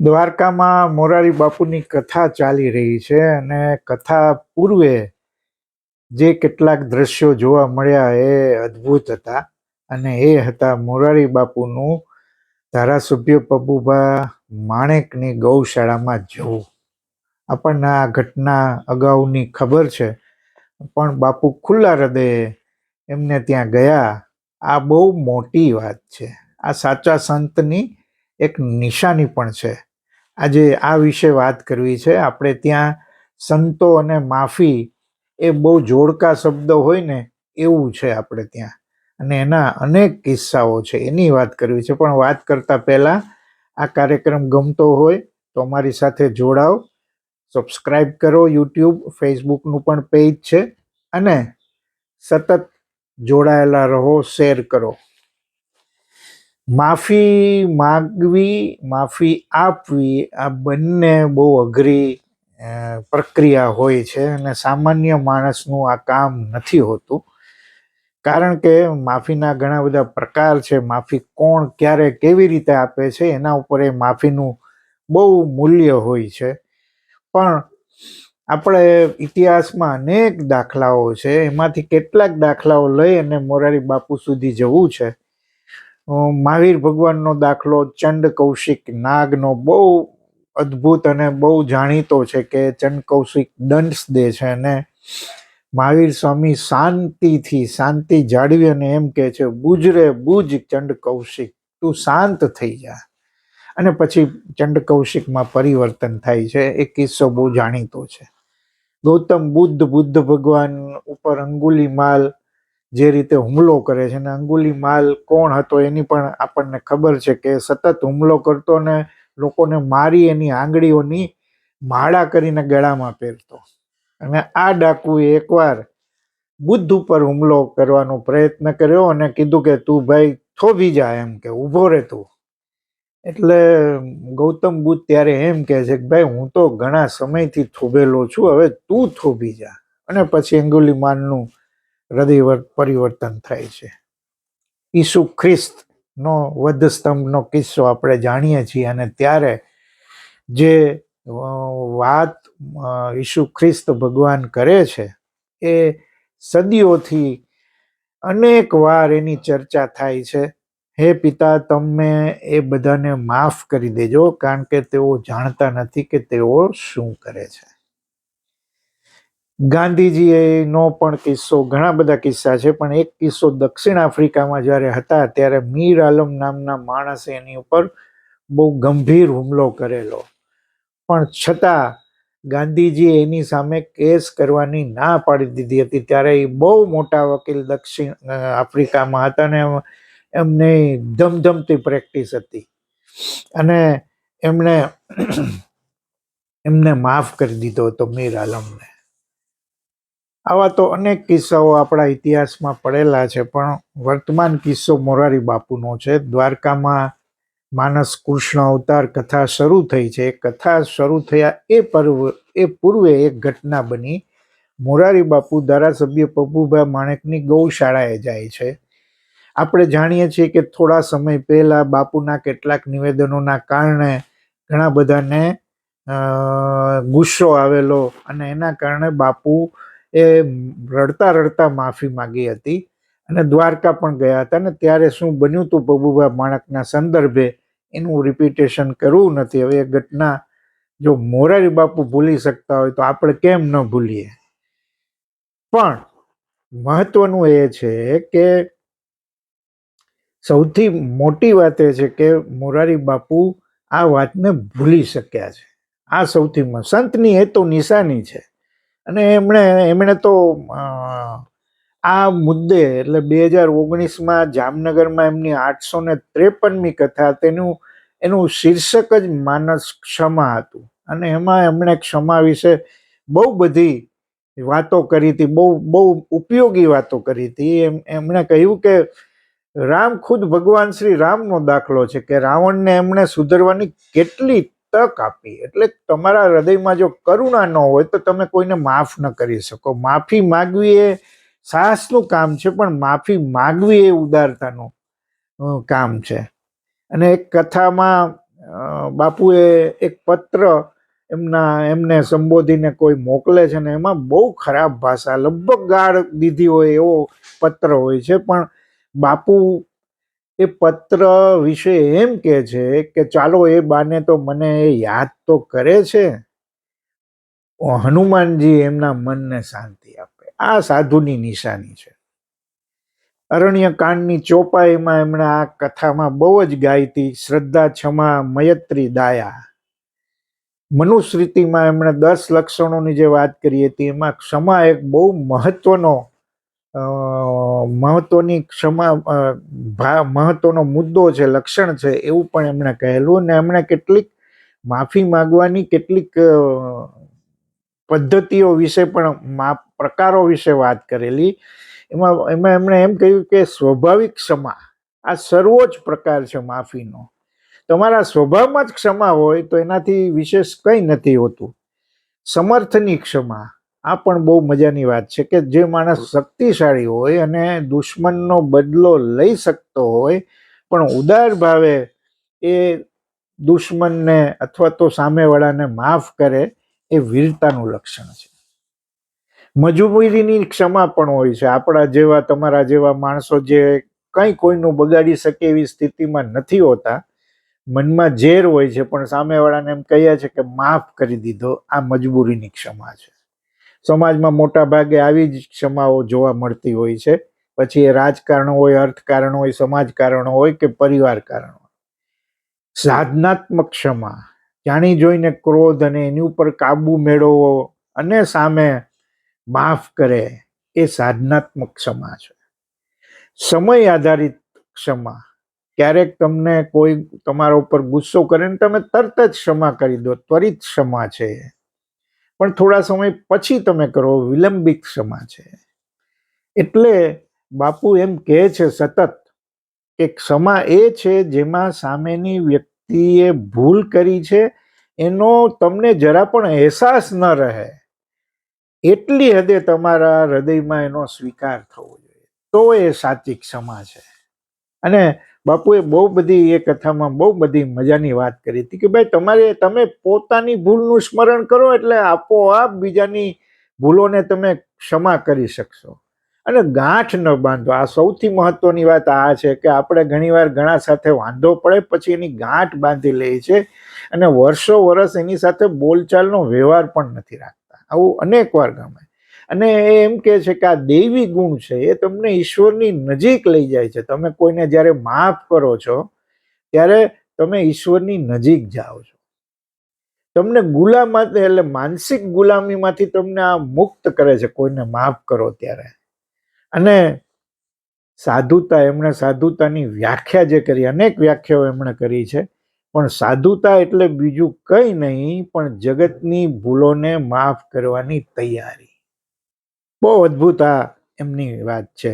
દ્વારકામાં મોરારી બાપુની કથા ચાલી રહી છે અને કથા પૂર્વે જે કેટલાક દ્રશ્યો જોવા મળ્યા એ અદ્ભુત હતા અને એ હતા મોરારી બાપુનું ધારાસભ્ય પબુભા માણેકની ગૌશાળામાં જવું. આપણને આ ઘટના અગાઉની ખબર છે, પણ બાપુ ખુલ્લા હૃદયે એમને ત્યાં ગયા. આ બહુ મોટી વાત છે. આ સાચા સંતની એક નિશાની પણ છે. આજે આ વિશે વાત કરવી છે. આપણે ત્યાં સંતો અને માફી એ બહુ જોડકા શબ્દ હોય ને એવું છે આપણે ત્યાં. અને એના અનેક કિસ્સાઓ છે. એની વાત કરવી છે. પણ વાત કરતાં પહેલાં આ કાર્યક્રમ ગમતો હોય તો અમારી સાથે જોડાઓ. સબસ્ક્રાઈબ કરો યુટ્યુબ, ફેસબુકનું પણ પેજ છે. અને સતત જોડાયેલા રહો, શેર કરો. માફી માગવી, માફી આપવી, આ બંને બહુ અઘરી પ્રક્રિયા હોય છે અને સામાન્ય માણસનું આ કામ નથી હોતું. કારણ કે માફીના ઘણા બધા પ્રકાર છે. માફી કોણ ક્યારે કેવી રીતે આપે છે એના ઉપર એ માફીનું બહુ મૂલ્ય હોય છે. પણ આપણે ઇતિહાસમાં અનેક દાખલાઓ છે. એમાંથી કેટલાક દાખલાઓ લઈ અને મોરારી બાપુ સુધી જવું છે. મહાવીર ભગવાનનો દાખલો ચંડ કૌશિક નાગનો બહુ અદ્ભુત અને બહુ જાણીતો છે કે ચંડ કૌશિક દંડસ દે છે અને મહાવીર સ્વામી શાંતિથી, શાંતિ જાળવી અને એમ કહે છે બુજરે બુજ ચંડ કૌશિક, તું શાંત થઈ જા. અને પછી ચંડ કૌશિકમાં પરિવર્તન થાય છે. એ કિસ્સો બહુ જાણીતો છે. ગૌતમ બુદ્ધ બુદ્ધ ભગવાન ઉપર અંગુલીમાલ જે રીતે હુમલો કરે છે અને અંગુલી માલ કોણ હતો એની પણ આપણને ખબર છે કે સતત હુમલો કરતો ને લોકોને મારી એની આંગળીઓની માળા કરીને ગળામાં પહેરતો. અને આ ડાકુએ એકવાર બુદ્ધ ઉપર હુમલો કરવાનો પ્રયત્ન કર્યો અને કીધું કે તું ભાઈ થોભી જા એમ કે, ઊભો રહે તું. એટલે ગૌતમ બુદ્ધ ત્યારે એમ કહે છે કે, ભાઈ, હું તો ઘણા સમયથી થોભેલો છું, હવે તું થોભી જા. અને પછી અંગુલીમાલનું હૃદય વર- પરિવર્તન થાય છે. ઈસુ ખ્રિસ્તનો વધ સ્તંભનો કિસ્સો આપણે જાણીએ છીએ અને ત્યારે જે વાત ઈસુ ખ્રિસ્ત ભગવાન કરે છે, એ સદીઓથી અનેક વાર એની ચર્ચા થાય છે. હે પિતા, તમે એ બધાને માફ કરી દેજો કારણ કે તેઓ જાણતા નથી કે તેઓ શું કરે છે. ગાંધીજીનો પણ કિસ્સો, ઘણા બધા કિસ્સા છે, પણ એક કિસ્સો દક્ષિણ આફ્રિકામાં જ્યારે હતા, ત્યારે મીર આલમ નામના માણસે એની ઉપર બહુ ગંભીર હુમલો કરેલો. પણ છતાં ગાંધીજીએ એની સામે કેસ કરવાની ના પાડી દીધી હતી. ત્યારે એ બહુ મોટા વકીલ દક્ષિણ આફ્રિકામાં હતા ને એમ- એમને ધમધમતી પ્રેક્ટિસ હતી. અને એમણે, એમને માફ કરી દીધો હતો મીર આલમને. આવા તો અનેક કિસ્સાઓ આપણા ઇતિહાસમાં પડેલા છે, પણ વર્તમાન કિસ્સો મોરારી બાપુનો છે. દ્વારકામાં માનસ કૃષ્ણ અવતાર કથા શરૂ થઈ છે. કથા શરૂ થયા એ પર્વ, એ પૂર્વે એક ઘટના બની. મોરારી બાપુ ધારાસભ્ય પબુભા માણેકની ગૌશાળાએ જાય છે. આપણે જાણીએ છીએ કે થોડા સમય પહેલાં બાપુના કેટલાક નિવેદનોના કારણે ઘણા બધાને ગુસ્સો આવેલો અને એના કારણે બાપુ એ રડતા રડતા માફી માંગી હતી અને દ્વારકા પણ ગયા હતા ને ત્યારે શું બન્યું હતું પબુભા માણકના સંદર્ભે? એનું રિપીટેશન કરવું નથી. હવે એ ઘટના જો મોરારી બાપુ ભૂલી શકતા હોય તો આપણે કેમ ન ભૂલીએ? પણ મહત્વનું એ છે કે સૌથી મોટી વાત એ છે કે મોરારી બાપુ આ વાતને ભૂલી શક્યા છે. આ સૌથી સંતની એ તો નિશાની છે. અને એમણે એમણે તો આ મુદ્દે એટલે બે હજાર ઓગણીસમાં જામનગરમાં એમની આઠસો ને ત્રેપનમી કથા તેનું, એનું શીર્ષક જ માનસ ક્ષમા હતું. અને એમાં એમણે ક્ષમા વિશે બહુ બધી વાતો કરી હતી, બહુ બહુ ઉપયોગી વાતો કરી હતી. એમ, એમણે કહ્યું કે રામ ખુદ ભગવાન શ્રી રામનો દાખલો છે, કે રાવણને એમણે સુધરવાની કેટલી તક આપી. એટલે તમારા હૃદયમાં જો કરુણા ન હોય તો તમે કોઈને માફ ન કરી શકો. માફી માગવી એ સાહસનું કામ છે, પણ માફી માગવી એ ઉદારતાનું કામ છે. અને એક કથામાં બાપુએ એક પત્ર એમના, એમને સંબોધીને કોઈ મોકલે છે ને એમાં બહુ ખરાબ ભાષા, લગભગ ગાળ દીધી હોય એવો પત્ર હોય છે, પણ બાપુ એ પત્ર વિશે એમ કે છે કે ચાલો એ બાને તો મને એ યાદ તો કરે છે. હનુમાનજી એમના મનને શાંતિ આપે. આ સાધુની નિશાની છે. અરણ્ય કાંડની ચોપાઈમાં એમણે આ કથામાં બહુ જ ગાયતી શ્રદ્ધા, ક્ષમા, મયત્રી, દાયા. મનુસ્મૃતિમાં એમણે દસ લક્ષણોની જે વાત કરી હતી, એમાં ક્ષમા એક બહુ મહત્વનો મહત્વની ક્ષમા ભાવ મહત્વનો મુદ્દો છે, લક્ષણ છે, એવું પણ એમણે કહેલું અને એમણે કેટલીક માફી માંગવાની કેટલીક પદ્ધતિઓ વિશે પણ મા, પ્રકારો વિશે વાત કરેલી. એમાં એમાં એમણે એમ કહ્યું કે સ્વાભાવિક ક્ષમા, આ સર્વોચ્ચ પ્રકાર છે માફીનો. તમારા સ્વભાવમાં જ ક્ષમા હોય તો એનાથી વિશેષ કંઈ નથી હોતું. સમર્થની ક્ષમા આ પણ બહુ મજાની વાત છે કે જે માણસ શક્તિશાળી હોય અને દુશ્મનનો બદલો લઈ શકતો હોય, પણ ઉદાર ભાવે એ દુશ્મનને અથવા તો સામેવાળાને માફ કરે એ વીરતાનું લક્ષણ છે. મજબૂરીની ક્ષમા પણ હોય છે. આપણા જેવા, તમારા જેવા માણસો જે કંઈ કોઈનું બગાડી શકે એવી સ્થિતિમાં નથી હોતા, મનમાં ઝેર હોય છે, પણ સામેવાળાને એમ કહીએ છે કે માફ કરી દીધો, આ મજબૂરીની ક્ષમા છે. સમાજમાં મોટા ભાગે આવી જ ક્ષમાઓ જોવા મળતી હોય છે. પછી એ રાજકારણ હોય અર્થકારણ હોય સમાજકારણ હોય કે પરિવાર કારણ હોય. સાધનાત્મક ક્ષમા, જાણી જોઈને ક્રોધ અને એની ઉપર કાબુ મેળવવો અને સામે માફ કરે એ સાધનાત્મક ક્ષમા છે. સમય આધારિત ક્ષમા, ક્યારેક તમને કોઈ તમારા ઉપર ગુસ્સો કરે ને તમે તરત જ ક્ષમા કરી દો, ત્વરિત ક્ષમા છે. પણ થોડા સમય પછી તમે કરો, વિલંબિત ક્ષમા છે. એટલે બાપુ એમ કહે છે સતત કે ક્ષમા એ છે જેમાં સામેની વ્યક્તિએ ભૂલ કરી છે, એનો તમને જરા પણ અહેસાસ ન રહે. એટલી હદે તમારા હૃદયમાં એનો સ્વીકાર થવો જોઈએ. તો એ સાચી ક્ષમા છે. અને બાપુએ બહુ બધી એ કથામાં બહુ બધી મજાની વાત કરી હતી કે ભાઈ તમારે, તમે પોતાની ભૂલનું સ્મરણ કરો એટલે આપોઆપ બીજાની ભૂલોને તમે ક્ષમા કરી શકશો. અને ગાંઠ ન બાંધો. આ સૌથી મહત્વની વાત આ છે કે આપણે ઘણીવાર ઘણા સાથે વાંધો પડે પછી એની ગાંઠ બાંધી લઈએ છે અને વર્ષો વર્ષ એની સાથે બોલચાલનો વ્યવહાર પણ નથી રાખતા. આવું અનેક વાર ગમે. અને એ એમ કહે છે કે આ દૈવી ગુણ છે, એ તમને ઈશ્વરની નજીક લઈ જાય છે. તમે કોઈને જ્યારે માફ કરો છો, ત્યારે તમે ઈશ્વરની નજીક જાઓ છો. તમને ગુલામ, એટલે માનસિક ગુલામીમાંથી તમને આ મુક્ત કરે છે, કોઈને માફ કરો ત્યારે. અને સાધુતા, એમણે સાધુતાની વ્યાખ્યા જે કરી, અનેક વ્યાખ્યાઓ એમણે કરી છે, પણ સાધુતા એટલે બીજું કંઈ નહીં, પણ જગતની ભૂલોને માફ કરવાની તૈયારી. બહુ અદ્ભુત આ એમની વાત છે.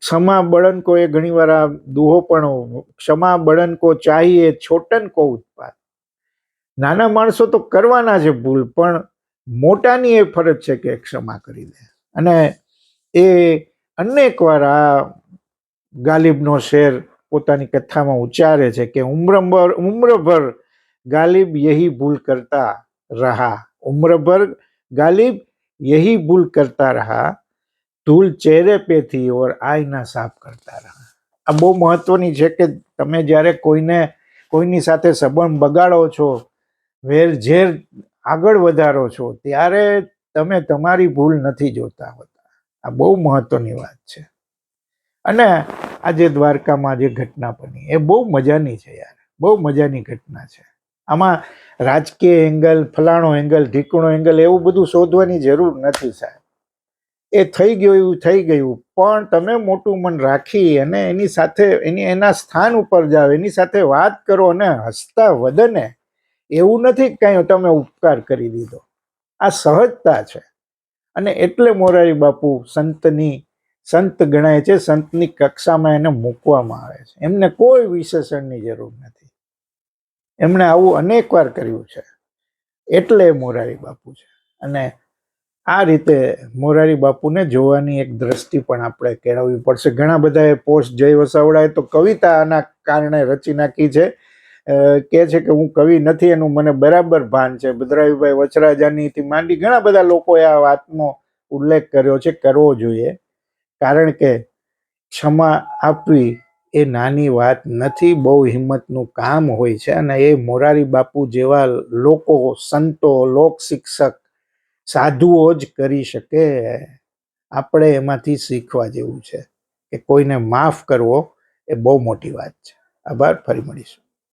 ક્ષમા બળન કો એ ઘણીવાર આ દુહો પણ ક્ષમા બળન કો ચાહીએ છોટન કો ઉત્પાદ નાના માણસો તો કરવાના છે ભૂલ, પણ મોટાની એ ફરજ છે કે ક્ષમા કરી દે. અને એ અનેક વાર આ ગાલિબનો શેર પોતાની કથામાં ઉચ્ચારે છે કે ઉમ્રભર ઉમ્રભર ગાલિબ યહી ભૂલ કરતા રહા. ઉમ્રભર ગાલિબ યહી ભૂલ કરતા રહા ધૂલ ચહેરે પેથી ઓર આઈના સાફ કરતા રહા આ બહુ મહત્વની છે કે તમે જ્યારે કોઈને, કોઈની સાથે સંબંધ બગાડો છો, વેર ઝેર આગળ વધારો છો, ત્યારે તમે તમારી ભૂલ નથી જોતા હોતા. આ બહુ મહત્વની વાત છે. અને આજે દ્વારકામાં જે ઘટના બની, એ બહુ મજાની છે યાર, બહુ મજાની ઘટના છે. આમાં રાજકીય એંગલ, ફલાણો એંગલ, ઢીકણો એંગલ એવું બધું શોધવાની જરૂર નથી સાહેબ. એ થઈ ગયું, એવું થઈ ગયું. પણ તમે મોટું મન રાખી અને એની સાથે, એની, એના સ્થાન ઉપર જાઓ, એની સાથે વાત કરો અને હસતા વદને એવું નથી કાંઈ તમે ઉપકાર કરી દીધો. આ સહજતા છે. અને એટલે મોરારી બાપુ સંતની, સંત ગણાય છે, સંતની કક્ષામાં એને મૂકવામાં આવે છે. એમને કોઈ વિશેષણની જરૂર નથી. એમણે આવું અનેક વાર કર્યું છે. એટલે મોરારી બાપુ છે. અને આ રીતે મોરારી બાપુને જોવાની એક દ્રષ્ટિ પણ આપણે કેળવવી પડશે. ઘણા બધાએ પોસ્ટ જય વસાવડાએ તો કવિતા આના કારણે રચી નાખી છે. કહે છે કે હું કવિ નથી એનું મને બરાબર ભાન છે. ભદ્રાયુભાઈ વચરાજાનીથી માંડી ઘણા બધા લોકોએ આ વાતનો ઉલ્લેખ કર્યો છે. કરવો જોઈએ. કારણ કે ક્ષમા આપવી એ નાની વાત નથી, બહુ હિંમતનું કામ હોય છે અને એ મોરારી બાપુ જેવા લોકો, સંતો, લોક શિક્ષક, સાધુઓ જ કરી શકે. આપણે એમાંથી શીખવા જેવું છે કે કોઈને માફ કરવો એ બહુ મોટી વાત છે. આભાર. ફરી મળીશું.